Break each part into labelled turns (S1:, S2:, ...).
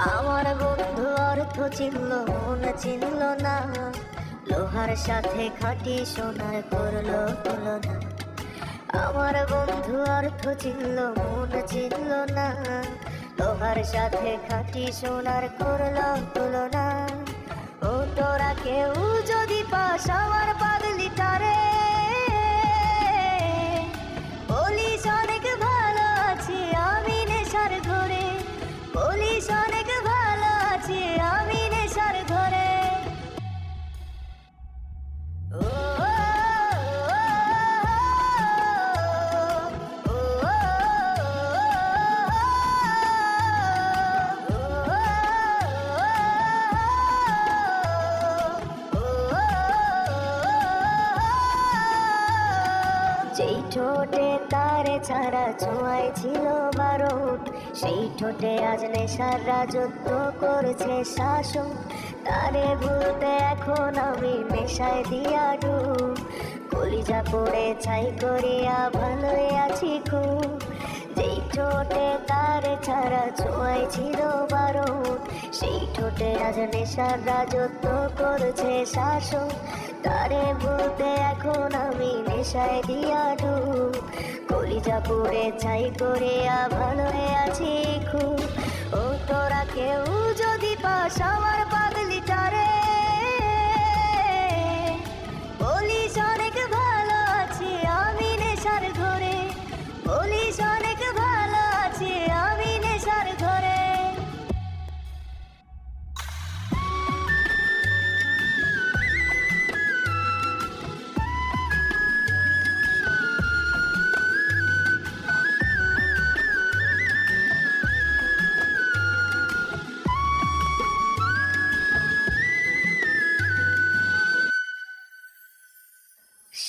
S1: আমার বন্ধু অর্থ চিনল, মন চিনল না। লোহার সাথে খাটি সোনার করল তুলনা। আমার বন্ধু অর্থ চিনল, মন চিনল না। লোহার সাথে খাটি সোনার করল তুলনা। ও তোরা কেউ যদি পাস যেই ঠোঁটে তারে ছাড়া ছোঁয়াই ছিল বারোট সেই ঠোঁটে আজ নেশার রাজত্ব করছে শাসন তারে ভুলতে এখন আমি নেশায় দিয়া ডুব। কলিজা পড়ে ছাই করিয়া ভালোই আছি খুব। ঠোঁটে তারে ছাড়া ছোঁয়ায় ছিল বারো সেই ঠোঁটে আজ নেশার রাজত্ব করছে শাসন। তারে বলতে এখন আমি নেশায় দিয়া ডুব। কলিজা পড়ে ছাই করিয়া ভালো হয়ে আছি খুব। ও তোরা কেউ যদি পাস আমার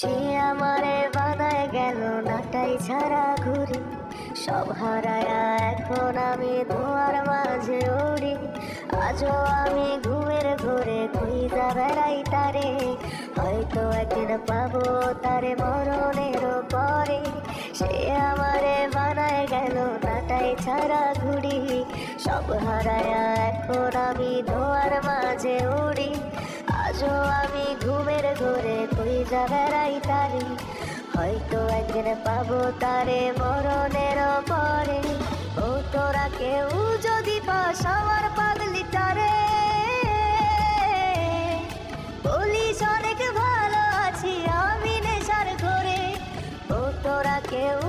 S1: সে আমারে বানায় গেল নাটাই ছাড়া ঘুরি। সব হারায়া এখন আমি ধোয়ার মাঝে উড়ি। আজও আমি ঘুমের ঘরে খুঁজা বেড়াই তারে। হয়তো একদিন পাবো তারে মরণের পরে। সে আমারে বানায় গেল নাটাই ছাড়া ঘুরি। সব হারায়া এখন আমি ধোয়ার মাঝে উড়ি। আজও আমি ঘুমের ঘরে খুঁজা তারে। হয়তো একদিন পাবো তারে মরণের পরে। ও তোরা কেউ যদি পাস আমার পাগলি তারে। বলিস অনেক ভালো আছি আমি নেশার ঘরে। ও তোরা কেউ